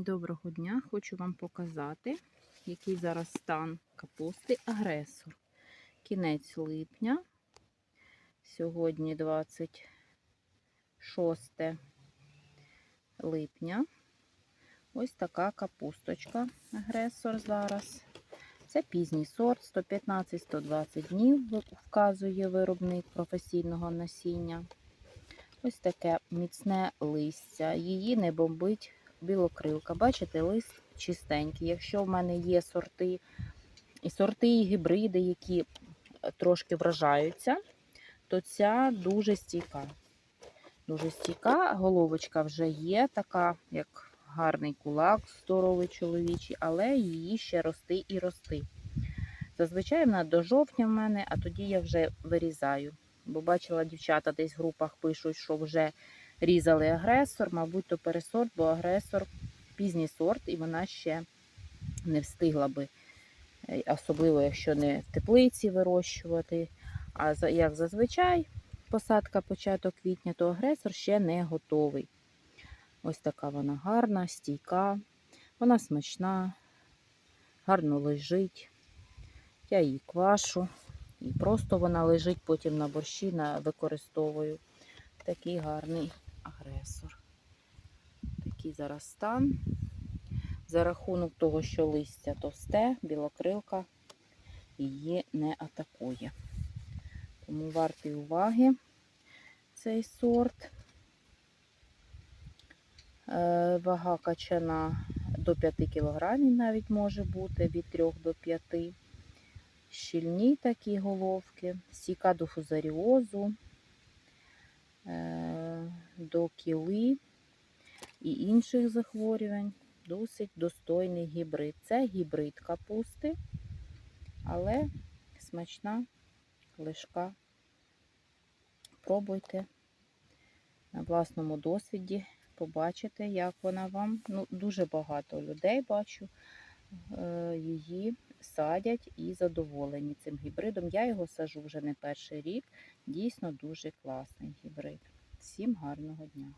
Доброго дня! Хочу вам показати, який зараз стан капусти агресор. Кінець липня. Сьогодні 26 липня. Ось така капусточка агресор зараз. Це пізній сорт, 115-120 днів вказує виробник професійного насіння. Ось таке міцне листя. Її не бомбить білокрилка. Бачите, лист чистенький. Якщо в мене є сорти, і сорти, і гібриди, які трошки вражаються, то ця дуже стійка. Дуже стійка, головочка вже є, така, як гарний кулак, здоровий чоловічий, але її ще рости і рости. Зазвичай вона до жовтня в мене, а тоді я вже вирізаю. Бо бачила, дівчата десь в групах пишуть, що вже різали агресор, мабуть, то пересорт, бо агресор пізній сорт, і вона ще не встигла би, е, особливо, якщо не в теплиці вирощувати. А як зазвичай, посадка початок квітня, то агресор ще не готовий. Ось така вона гарна, стійка, вона смачна, гарно лежить. Я її квашу. І просто вона лежить потім на борщі, використовую. Такий гарний агресор. Такий зараз стан. За рахунок того, що листя товсте, білокрилка її не атакує. Тому вартий уваги цей сорт. Е, Вага качана до 5 кг навіть може бути, від 3 до 5 щільні такі головки, стійка до фузаріозу, е, до кіли і інших захворювань. Досить достойний гібрид. Це гібрид капусти, але смачна лишка. Пробуйте на власному досвіді, побачите, як вона вам. Ну, Дуже багато людей бачу е, її садять і задоволені цим гібридом. Я його сажу вже не перший рік. Дійсно дуже класний гібрид. Всім гарного дня!